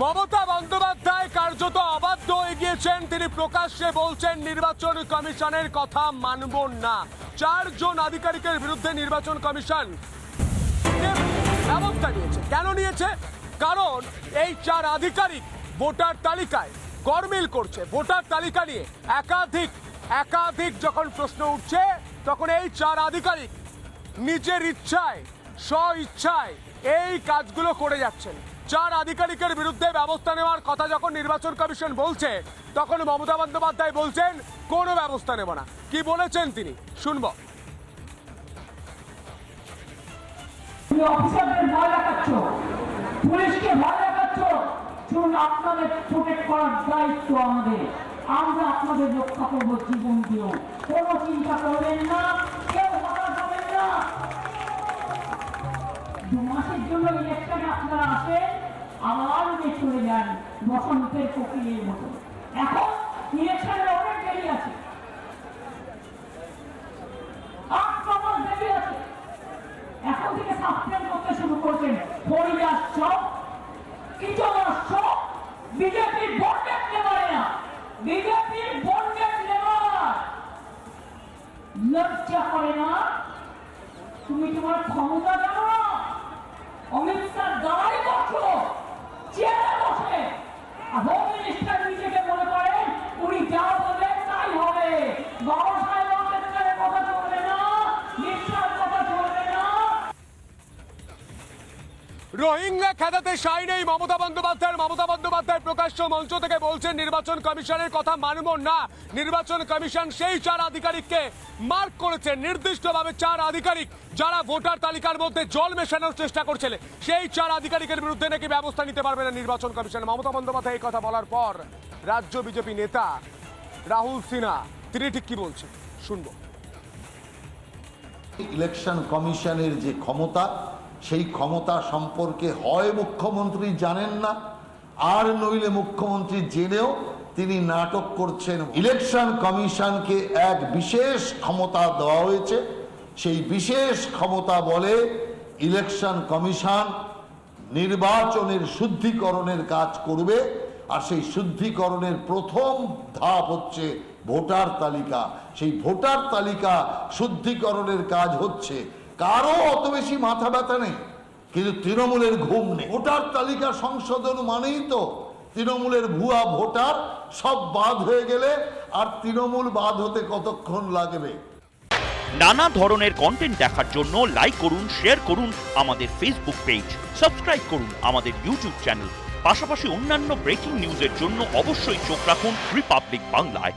মমতা বন্দ্যোপাধ্যায় কার্যত অবাধ্য হয়ে গিয়েছেন। তিনি প্রকাশ্যে বলছেন, নির্বাচন কমিশনের কথা মানব না। চারজন আধিকারিকের বিরুদ্ধে নির্বাচন কমিশন ব্যবস্থা নিয়েছে। কেন নিয়েছে? কারণ এই চার আধিকারিক ভোটার তালিকায় গরমিল করছে। ভোটার তালিকা নিয়ে একাধিক একাধিক যখন প্রশ্ন উঠছে, তখন এই চার আধিকারিক নিজের ইচ্ছায়, স্ব ইচ্ছায় এই কাজগুলো করে যাচ্ছেন। চার আধিকারিকের বিরুদ্ধে ব্যবস্থা নেওয়ার কথা যখন নির্বাচন কমিশন বলছে, তখন মমতা বন্দ্যোপাধ্যায় বলছেন, কোনো ব্যবস্থা নেব না। কি বলেছেন তিনি? শুনব। পুলিশকে ভয় দেখাচ্ছ। শুনুন আপনাদের প্রোটেক্ট করার দায়িত্ব আমাদের। আমরা আপনাদের রক্ষা করব জীবন দিয়েও কোনো চিন্তা করবেন না। কেউ না। দু মাসের জন্য ইলেকশনে আপনারা আসেন। আবার চলে যান, বসন্তের কোকিলের মতো। এখন ইলেকশনের অনেক দেরি আছে। এখন থেকে সাসপেন্ড করতে শুরু করছেন বিজেপির বন্ডেড নেবারে না, বিজেপির বন্ডেড নেবার। লজ্জা করে না? তুমি তোমার ক্ষমতা জানো? না অমিত রোহিঙ্গা খেদাতে সাই নেই মমতা বন্দ্যোপাধ্যায় মমতা বন্দ্যোপাধ্যায় প্রকাশ্য মঞ্চ থেকে বলছেন, নির্বাচন কমিশনের কথা মানব না। নির্বাচন কমিশন সেই চার আধিকারিককে মার্ক করেছে। নির্দিষ্টভাবে চার আধিকারিক যারা ভোটার তালিকার মধ্যে জল মেশানোর চেষ্টা করছিল সেই চার আধিকারিকের বিরুদ্ধে নাকি ব্যবস্থা নিতে পারবে না নির্বাচন কমিশন। মমতা বন্দ্যোপাধ্যায় এই কথা বলার পর রাজ্য বিজেপি নেতা রাহুল সিনহা, তিনি ঠিক কি বলছেন? শুনব। ইলেকশন কমিশনের যে ক্ষমতা সেই ক্ষমতা সম্পর্কে হয় মুখ্যমন্ত্রী জানেন না, আর নইলে মুখ্যমন্ত্রী জেনেও তিনি নাটক করছেন। ইলেকশন কমিশনকে এক বিশেষ ক্ষমতা দেওয়া হয়েছে। সেই বিশেষ ক্ষমতা বলে ইলেকশন কমিশন নির্বাচনের শুদ্ধিকরণের কাজ করবে, আর সেই শুদ্ধিকরণের প্রথম ধাপ হচ্ছে ভোটার তালিকা। সেই ভোটার তালিকা শুদ্ধিকরণের কাজ হচ্ছে কারও অত বেশি মাথা ব্যথা নেই, কিন্তু তৃণমূলের ঘুম নেই। ভোটার তালিকা সংশোধন মানেই তো তৃণমূলের ভুয়া ভোটার সব বাদ হয়ে গেলে আর তৃণমূল বাদ হতে কতক্ষণ লাগবে? নানা ধরনের কন্টেন্ট দেখার জন্য লাইক করুন শেয়ার করুন আমাদের ফেসবুক পেজ সাবস্ক্রাইব করুন আমাদের ইউটিউব চ্যানেল পাশাপাশি অন্যান্য ব্রেকিং নিউজের জন্য অবশ্যই চোখ রাখুন রিপাবলিক বাংলায়